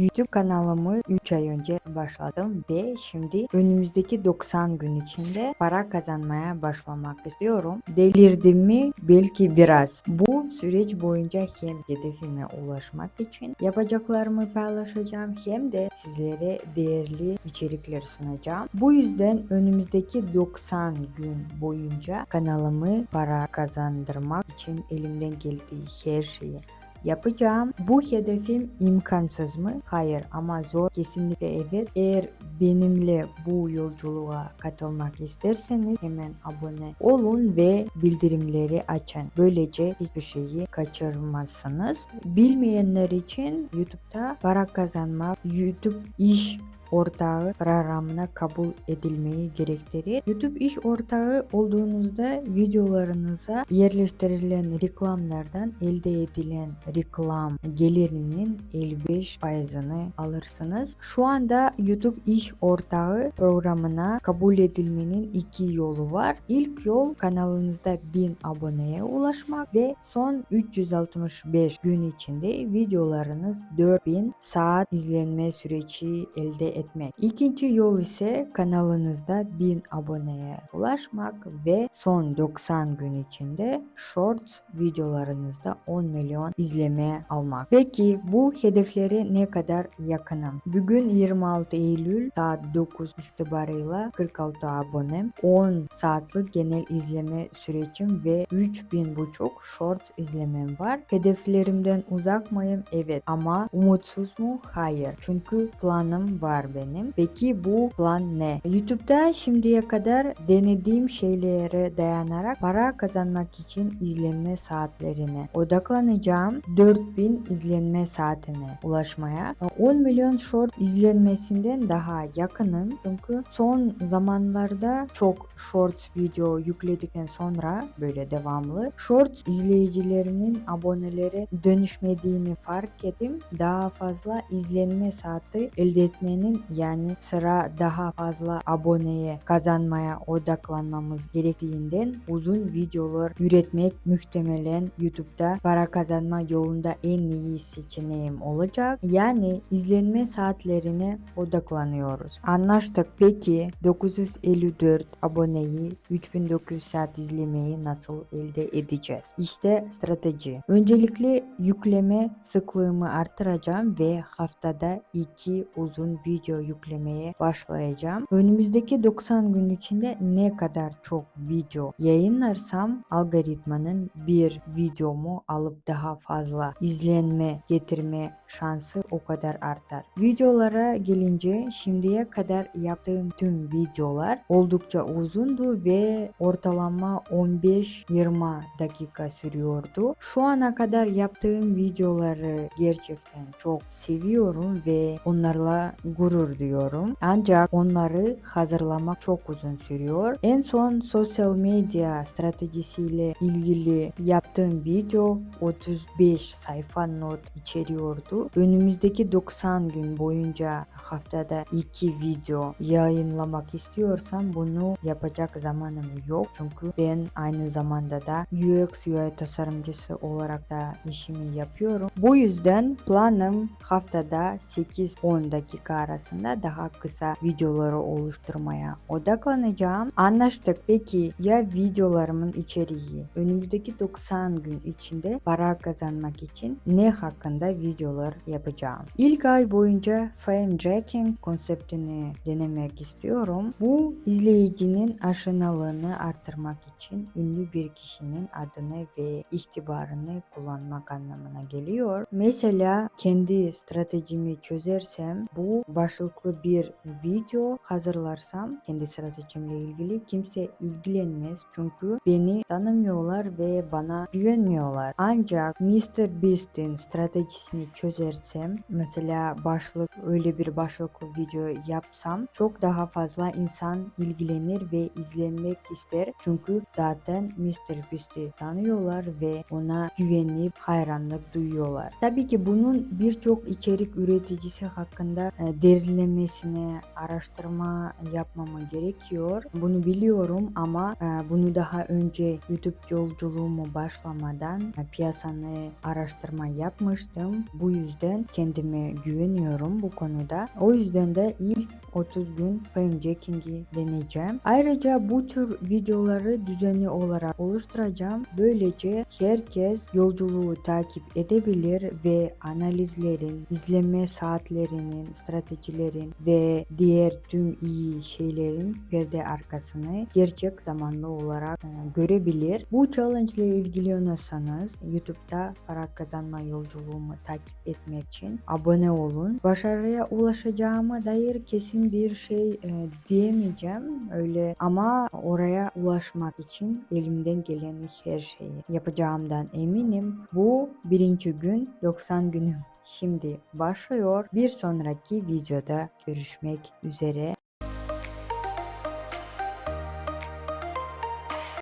YouTube kanalımı 3 ay önce başladım ve şimdi önümüzdeki 90 gün içinde para kazanmaya başlamak istiyorum. Delirdim mi? Belki biraz. Bu süreç boyunca hem hedefime ulaşmak için yapacaklarımı paylaşacağım hem de sizlere değerli içerikler sunacağım. Bu yüzden önümüzdeki 90 gün boyunca kanalımı para kazandırmak için elimden geldiği her şeyi yapacağım. Bu hedefim imkansız mı? Hayır ama zor kesinlikle evet. Eğer benimle bu yolculuğa katılmak isterseniz hemen abone olun ve bildirimleri açın. Böylece hiçbir şeyi kaçırmazsınız. Bilmeyenler için YouTube'da para kazanmak, YouTube iş ortağı programına kabul edilmeyi gerektirir. YouTube iş ortağı olduğunuzda videolarınıza yerleştirilen reklamlardan elde edilen reklam gelirinin 55 faizini alırsınız. Şu anda YouTube iş ortağı programına kabul edilmenin iki yolu var. İlk yol kanalınızda 1000 aboneye ulaşmak ve son 365 gün içinde videolarınız 4000 saat izlenme süreci elde etmek. İkinci yol ise kanalınızda 1000 aboneye ulaşmak ve son 90 gün içinde short videolarınızda 10 milyon izleme almak. Peki bu hedeflere ne kadar yakınım? Bugün 26 Eylül saat 9 itibarıyla 46 abonem, 10 saatlik genel izleme sürecim ve 3000 buçuk short izlemem var. Hedeflerimden uzak mıyım? Evet ama umutsuz mu? Hayır. Çünkü planım var benim. Peki bu plan ne? YouTube'da şimdiye kadar denediğim şeylere dayanarak para kazanmak için izlenme saatlerine odaklanacağım. 4000 izlenme saatine ulaşmaya. 10 milyon short izlenmesinden daha yakınım. Çünkü son zamanlarda çok short video yükledikten sonra böyle devamlı short izleyicilerimin abonelere dönüşmediğini fark ettim. Daha fazla izlenme saati elde etmenin yani sıra daha fazla aboneye kazanmaya odaklanmamız gerektiğinden uzun videolar üretmek muhtemelen YouTube'da para kazanma yolunda en iyi seçeneğim olacak. Yani izlenme saatlerine odaklanıyoruz. Anlaştık. Peki 954 aboneyi 3900 saat izlemeyi nasıl elde edeceğiz? İşte strateji. Öncelikle yükleme sıklığımı artıracağım ve haftada 2 uzun video yüklemeye başlayacağım. Önümüzdeki 90 gün içinde ne kadar çok video yayınlarsam algoritmanın bir videomu alıp daha fazla izlenme getirme şansı o kadar artar. Videolara gelince şimdiye kadar yaptığım tüm videolar oldukça uzundu ve ortalama 15-20 dakika sürüyordu. Şu ana kadar yaptığım videoları gerçekten çok seviyorum ve onlarla gurur duyuyorum. Ancak onları hazırlamak çok uzun sürüyor. En son sosyal medya stratejisiyle ilgili yaptığım video 35 sayfa not içeriyordu. Önümüzdeki 90 gün boyunca haftada 2 video yayınlamak istiyorsam bunu yapacak zamanım yok. Çünkü ben aynı zamanda da UX UI tasarımcısı olarak da işimi yapıyorum. Bu yüzden planım haftada 8-10 dakika arasında daha kısa videoları oluşturmaya odaklanacağım. Anlaştık. Peki ya videolarımın içeriği önümüzdeki 90 gün içinde para kazanmak için ne hakkında videolar yapacağım? İlk ay boyunca fame jacking konseptini denemek istiyorum. Bu izleyicinin aşinalığını artırmak için ünlü bir kişinin adını ve ihtibarını kullanmak anlamına geliyor. Mesela kendi stratejimi çözersem bu başlıklı bir video hazırlarsam kendi stratejimle ilgili kimse ilgilenmez çünkü beni tanımıyorlar ve bana güvenmiyorlar. Ancak Mr. Beast'in stratejisini çözersem mesela başlık öyle bir başlıklı video yapsam çok daha fazla insan ilgilenir ve izlenmek ister. Çünkü zaten Mr. Beast'i tanıyorlar ve ona güvenip hayranlık duyuyorlar. Tabii ki bunun birçok içerik üreticisi hakkında e, derinlemesine araştırma yapmama gerekiyor. Bunu biliyorum ama e, bunu daha önce YouTube yolculuğumu başlamadan e, piyasanı araştırma yapmıştım. Bu yüzden kendime güveniyorum bu konuda. O yüzden de ilk 30 gün framejacking'i deneyeceğim. Ayrıca bu tür videoları düzenli olarak oluşturacağım. Böylece herkes yolculuğu takip edebilir ve analizlerin, izleme saatlerinin, stratejilerin ve diğer tüm iyi şeylerin perde arkasını gerçek zamanlı olarak e, görebilir. Bu challenge ile ilgileniyorsanız YouTube'da para kazanma yolculuğumu takip etmek için abone olun. Başarıya ulaşacağıma dair kesin bir şey e, diyemeyeceğim öyle ama oraya ulaşmak için elimden gelen her şeyi yapacağımdan eminim. Bu birinci gün 90 günüm şimdi başlıyor. Bir sonraki videoda görüşmek üzere.